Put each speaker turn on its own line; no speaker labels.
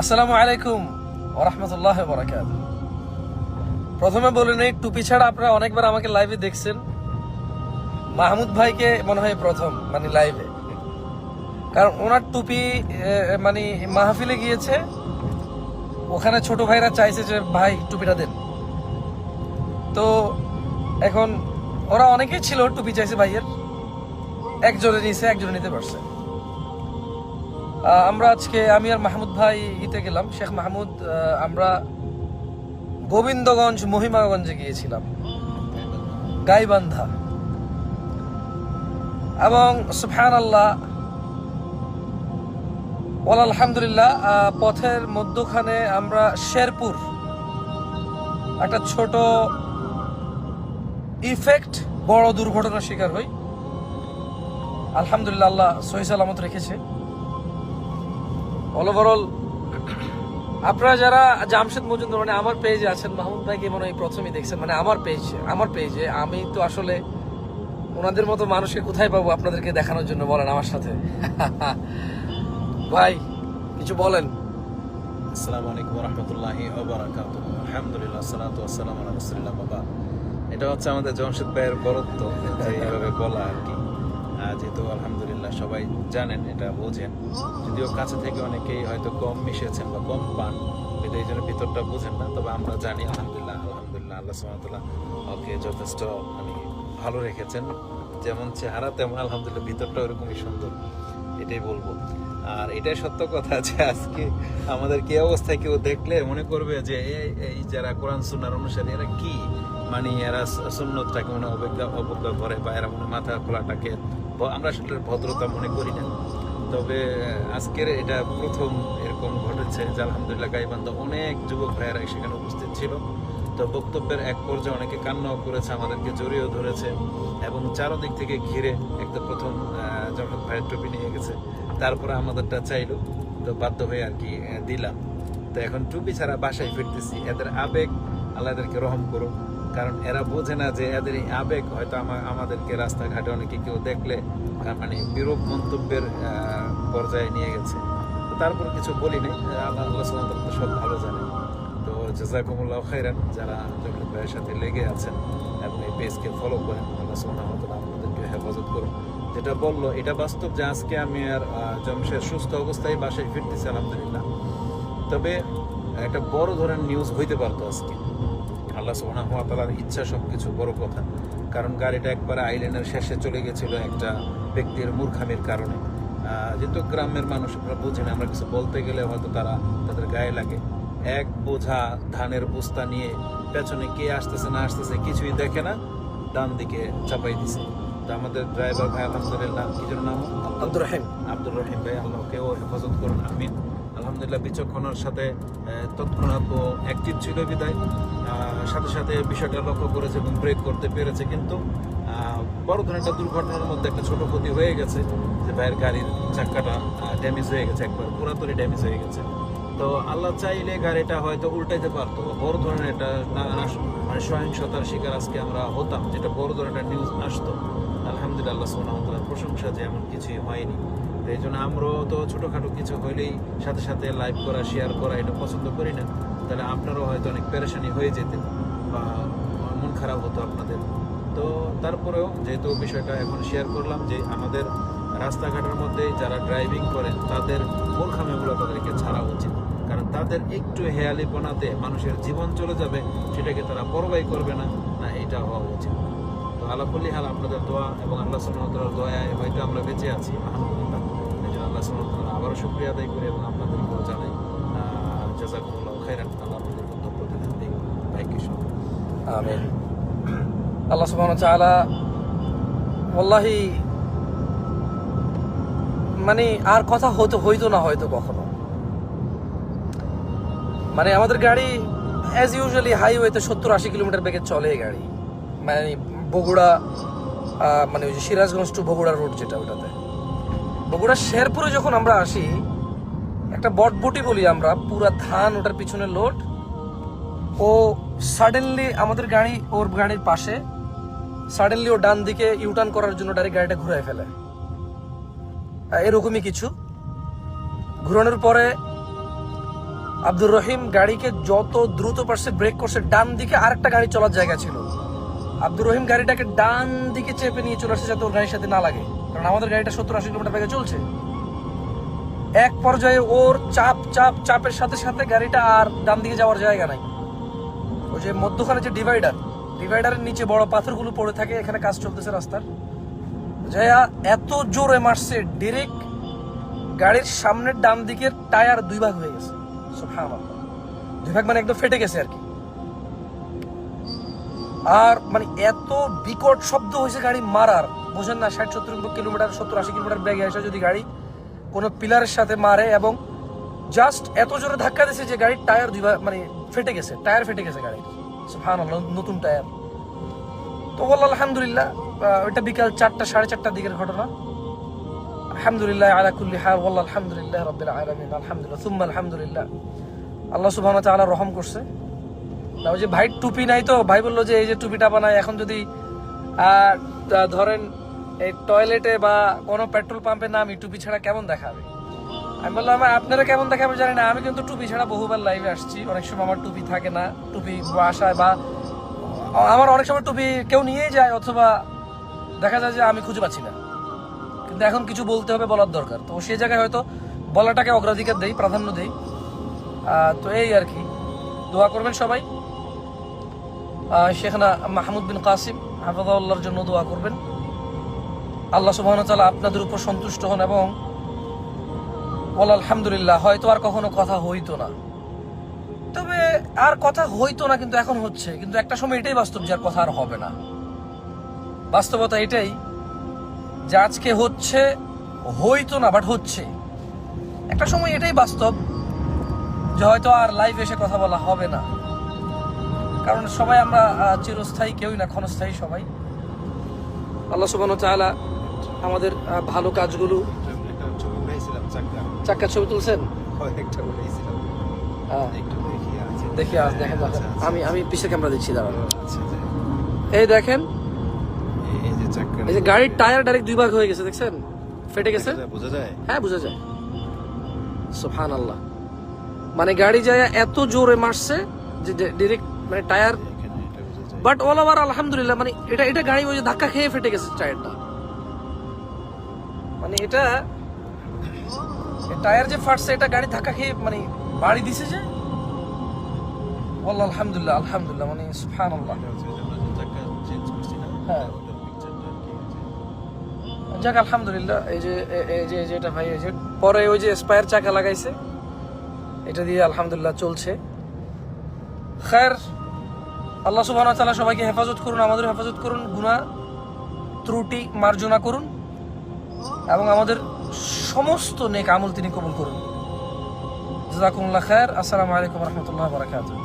আসসালামু আলাইকুম ওরহমতুল্লাহ বরাকাত প্রথমে বলে নেই, টুপি ছাড়া আপনারা অনেকবার আমাকে লাইভে দেখছেন। মাহমুদ ভাইকে মনে হয় প্রথম মানে লাইভে কারণ ওনার টুপি মানে মাহফিলে গিয়েছে। ওখানে ছোট ভাইরা চাইছে যে, ভাই, টুপিটা দেন। তো এখন ওরা অনেকেই ছিল, টুপি চাইছে ভাইয়ের। একজনে নিয়েছে একজনে নিতে পারছে। আমরা আজকে আমি আর মাহমুদ ভাই ইতে গেলাম। শেখ মাহমুদ আমরা গোবিন্দগঞ্জ, মহিমাগঞ্জে গিয়েছিলাম। গাইবান্ধা। এবং সুফহান আল্লাহ ওয়াল আলহামদুলিল্লাহ পথের মধ্যখানে আমরা শেরপুর, একটা ছোট ইফেক্ট, বড় দুর্ঘটনার শিকার হই। আলহামদুলিল্লাহ, আল্লাহ সহি সালামত রেখেছে। অল ওভারঅল আপনারা যারা জামশেদ মজুমদার মানে আমার পেজে আছেন, মাহমুদ ভাইকে মনে হয় প্রথমেই দেখছেন মানে আমার পেজ আমার পেজে আমি তো আসলে ওনাদের মতো মানুষকে কোথায় পাবো আপনাদেরকে দেখানোর জন্য বলেন আমার সাথে? ভাই, কিছু বলেন।
আসসালামু আলাইকুম রহমতুল্লাহি আলহামদুলিল্লাহ, সালাতু আসসালামু আলা রাসূলিল্লাহ বাবা এটা হচ্ছে আমাদের জমশেদ ভাইয়ের বরত্ব, যে এইভাবে বলা আর কি। যেহেতু আলহামদুলিল্লাহ সবাই জানেন, এটা বোঝেন। যদিও কাছে থেকে অনেকেই হয়তো কম মিশেছেন বা কম পান, কিন্তু এই জন্য ভিতরটা বুঝেন না, তবে আমরা জানি আলহামদুলিল্লাহ আলহামদুলিল্লাহ, আল্লাহ সুবহানাহুয়া ওকে যথেষ্ট মানে ভালো রেখেছেন। যেমন চেহারা, তেমন আলহামদুলিল্লাহ ভিতরটা ওরকমই সুন্দর, এটাই বলব। আর এটাই সত্য কথা যে আজকে আমাদের কি অবস্থায় কেউ দেখলে মনে করবে যে এই- যারা কোরআন সুন্নার অনুসারে, এরা কি? মানে এরা সুন্নতটাকে মনে অবজ্ঞা অবজ্ঞা করে বা এরা মনে মাথা খোলাটাকে আমরা আসলে ভদ্রতা মনে করি না। তবে আজকের এটা প্রথম এরকম ঘটেছে যে আলহামদুলিল্লাহ গাইবান্ধা অনেক যুবক ভাইয়েরা সেখানে উপস্থিত ছিল। তো বক্তব্যের এক পর্যায়ে অনেকে কান্নাও করেছে, আমাদেরকে জড়িয়েও ধরেছে এবং চারদিক থেকে ঘিরে একটা প্রথম যখন ভাইয়ের টুপি নিয়ে গেছে। তারপরে আমাদেরটা চাইলো, তো বাধ্য হয়ে আর কি দিলাম। তো এখন টুপি ছাড়া বাসায় ফিরতেছি। এদের আবেগ, আল্লাহ এদেরকে রহম করো কারণ এরা বোঝে না যে এদের আবেগ হয়তো আমা- আমাদেরকে রাস্তাঘাটে অনেকে কেউ দেখলে মানে বিরূপ মন্তব্যের পর্যায়ে নিয়ে গেছে। তো তারপর কিছু বলি নাই। আল্লাহ আল্লাহ সুবহানাহু তো সব ভালো জানে তো জাজাকুমুল্লাহ খাইরান যারা জমির ভাইয়ের সাথে লেগে আছেন এবং এই পেজকে ফলো করেন আল্লাহ ওয়া আপনাদেরকে হেফাজত করুন। যেটা বলল এটা বাস্তব যে আজকে আমি আর আহ, জমশের সুস্থ অবস্থায় বাসায় ফিরতেছি আলহামদুলিল্লাহ। তবে একটা বড় ধরনের নিউজ হইতে পারতো আজকে। আল্লাহ সুবহানাহু ওয়া তাআলার ইচ্ছা সবকিছু বড় কথা। কারণ গাড়িটা একবার আইল্যান্ডের শেষে চলে গেছিল একটা ব্যক্তির মূর্খামির কারণে। যেহেতু গ্রামের মানুষ আমরা বুঝি না আমরা কিছু বলতে গেলে হয়তো তারা তাদের গায়ে লাগে। এক বোঝা ধানের বস্তা নিয়ে পেছনে কে আসতেছে না আসতেছে কিছুই দেখে না ডান দিকে চাপাই দিছে। তো আমাদের ড্রাইভার ভাই আলহামদুলিল্লাহ কি যেন নাম?
আব্দুর রহিম।
আব্দুর রহিম ভাই আল্লাহকেও হেফাজত করুন আমিন। আলহামদুলিল্লাহ বিচক্ষণার সাথে তৎক্ষণাৎ ও অ্যাক্টিভ ছিল বিদায়। সাথে সাথে বিষয়টা লক্ষ্য করেছে এবং ব্রেক করতে পেরেছে কিন্তু বড় ধরনের একটা দুর্ঘটনার মধ্যে একটা ছোট ক্ষতি হয়ে গেছে যে ভাইয়ের গাড়ির চাক্কাটা ড্যামেজ হয়ে গেছে একবার, পুরাতনই ড্যামেজ হয়ে গেছে। তো আল্লাহ চাইলে গাড়িটা হয়তো উল্টাইতে পারতো, বড় ধরনের একটা মানে সহিংসতার শিকার আজকে আমরা হতাম, যেটা বড় ধরনের একটা নিউজ আসতো। আলহামদুলিল্লাহ ওয়া প্রশংসা যে এমন কিছুই হয়নি। তো এই জন্য আমরাও তো ছোটোখাটো কিছু হইলেই সাথে সাথে লাইভ করা শেয়ার করা এটা পছন্দ করি না। তাহলে আপনারও হয়তো অনেক পেরেশানি হয়ে যেতেন বা মন খারাপ হতো আপনাদের। তো তারপরেও যেহেতু বিষয়টা এখন শেয়ার করলাম যে আমাদের রাস্তাঘাটের মধ্যে যারা ড্রাইভিং করেন, তাদের মূর্খামিগুলো তাদেরকে ছাড়া উচিত। কারণ তাদের একটু হেয়ালি হেয়ালিপনাতে মানুষের জীবন চলে যাবে, সেটাকে তারা পরবাই করবে না না, এটা হওয়া উচিত। তো আলাকুল্লি হাল, আপনাদের দোয়া এবং আল্লাহ সুমতলার দয়ায় হয়তো আমরা বেঁচে আছি, আলহামদুলিল্লাহ। এই জন্য আল্লাহ সুমতলা আবারও শুক্রিয়া আদায় করি এবং আপনাদেরকেও জানাই জাজাকুল্লাহ আপনাদের কিশোর
আমিন। আল্লাহ মানে আর কথা হতো হইতো না হয়তো কখনো। মানে আমাদের গাড়ি অ্যাজ ইউজুয়ালি হাইওয়েতে সত্তর আশি কিলোমিটার বেগে চলে গাড়ি। মানে বগুড়া মানে ওই যে সিরাজগঞ্জ টু বগুড়া রোড যেটা ওটাতে। বগুড়া শেরপুরে যখন আমরা আসি, একটা বটবটি বলি আমরা, পুরা ধান ওটার পিছনে লোড ও সাডেনলি আমাদের গাড়ি ওর গাড়ির পাশে সাডেনলি ও ডান দিকে ইউটার্ন করার জন্য ডাইরেক্ট গাড়িটা ঘুরায় ফেলে। এরকমই কিছু। ঘুরানোর পরে আব্দুর রহিম গাড়িকে যত দ্রুত পারছে ব্রেক করছে, ডান দিকে আরেকটা গাড়ি চলার জায়গা ছিল। আব্দুর রহিম গাড়িটাকে ডান দিকে চেপে নিয়ে চলে আসছে যাতে ওর গাড়ির সাথে না লাগে। কারণ আমাদের গাড়িটা সত্তর আশি কিলোমিটার বেগে চলছে। এক পর্যায়ে ওর চাপ চাপ, চাপের সাথে সাথে গাড়িটা আর ডান দিকে যাওয়ার জায়গা নাই। ওই যে মধ্যখানে যে ডিভাইডার, ডিভাইডারের নিচে বড় পাথরগুলো পড়ে থাকে, এখানে কাজ চলতেছে রাস্তার। জয়া এত জোরে মারছে ডিরেক্ট গাড়ির সামনের ডান দিকের টায়ার দুই ভাগ হয়ে গেছে। দুই ভাগ মানে একদম ফেটে গেছে আর কি। আর মানে এত বিকট শব্দ হয়েছে গাড়ি মারার। বোঝেন না ষাট সত্তর কিলোমিটার সত্তর আশি কিলোমিটার ব্যাগে এসে যদি গাড়ি কোনো পিলারের সাথে মারে এবং জাস্ট এত জোরে ধাক্কা দিয়েছে যে গাড়ির টায়ার দুই মানে ফেটে গেছে টায়ার ফেটে গেছে গাড়ির। সুবহানাল্লাহ, নতুন টায়ার তো বলল আলহামদুলিল্লাহ ওইটা বিকাল চারটা সাড়ে চারটার দিকের ঘটনা। আলহামদুলিল্লাহ আলা কুল্লি হাল ওয়াল্লাহ আলহামদুলিল্লাহ রাব্বিল আলামিন আলহামদুলিল্লাহ সুম্মা আলহামদুলিল্লাহ। আল্লাহ সুবহানাহু ওয়া তাআলা রহম করছে। ওই যে ভাই, টুপি নাই তো? ভাই বলল যে, এই যে টুপিটা বানায় এখন যদি ধরেন এই টয়লেটে বা কোনো পেট্রোল পাম্পে না আমি টুপি ছাড়া কেমন দেখাবে? আমি বললাম, "আমার, আপনারা কেমন দেখাবে জানি না। আমি কিন্তু টুপি ছাড়া বহুবার লাইভে আসছি। অনেক সময় আমার টুপি থাকে না, টুপি বাসায় বা, আমার অনেক সময় টুপি কেউ নিয়েই যায়, অথবা দেখা যায় যে আমি খুঁজে পাচ্ছি না। কিন্তু এখন কিছু বলতে হবে বলার দরকার। তো সেই জায়গায় হয়তো বলাটাকে অগ্রাধিকার দেই, প্রাধান্য দেই। তো এই আর কি। দোয়া করবেন সবাই। শেখনা মাহমুদ বিন কাসিম হাফাজাউল্লাহর জন্য দোয়া করবেন। আল্লাহ সুবাহ তাআলা আপনাদের উপর সন্তুষ্ট হন এবং বল আলহামদুলিল্লাহ, হয়তো আর কখনো কথা হইতো না। তবে আর কথা হইতো না কিন্তু এখন হচ্ছে, কিন্তু একটা সময় এটাই বাস্তব যে আর কথা আর হবে না। বাস্তবতা এটাই যে আজকে হচ্ছে, হইতো না বাট হচ্ছে। একটা সময় এটাই বাস্তব যে হয়তো আর লাইভ এসে কথা বলা হবে না। কারণ সবাই আমরা চিরস্থায়ী কেউই না ক্ষণস্থায়ী সবাই। আল্লাহ সুবহানাহু ওয়া আমাদের ভালো কাজগুলো
চাক্কা
চাক্কার ছবি তুলছেন? হ্যাঁ।
দেখি
দেখি আজ দেখেন। আমি আমি পিছের ক্যামেরা দিচ্ছি দাঁড়ান। এই দেখেন
এই- এই যে
এই যে গাড়ির টায়ার ডাইরেক্ট দুই ভাগ হয়ে গেছে দেখছেন? ফেটে গেছে?
বোঝা যায়
হ্যাঁ বোঝা যায়। সুফহান আল্লাহ মানে গাড়ি যায় এত জোরে মারছে যে ডিরেক্ট মানে টায়ার। বাট অল ওভার আলহামদুলিল্লাহ মানে এটা এটা গাড়ি ওই যে ধাক্কা খেয়ে ফেটে গেছে টায়ারটা। মানে এটা টায়ার যে ফাটছে, এটা গাড়ি ধাক্কা খেয়ে মানে বাড়ি দিছে যে? আলহামদুলিল্লাহ আলহামদুলিল্লাহ মানে সুবহানাল্লাহ।
এটা হচ্ছে যে আমরা যে চাক্কা চেঞ্জ করছি না
হ্যাঁ। যাক, আলহামদুলিল্লাহ, এই যে এই যে এই যে এটা ভাই, এই যে পরে ওই যে স্পায়ার চাকা লাগাইছে। এটা দিয়ে আলহামদুলিল্লাহ চলছে। খায়ের আল্লাহ সুবাহ তাআলা সবাইকে হেফাজত করুন, আমাদের হেফাজত করুন, গুনাহ, ত্রুটি, মার্জনা করুন এবং আমাদের সমস্ত নেক আমল তিনি কবুল করুন। জাযাকুমুল্লাহ খায়ের আসসালামু আলাইকুম রাহমাতুল্লাহি বারাকাতুহু।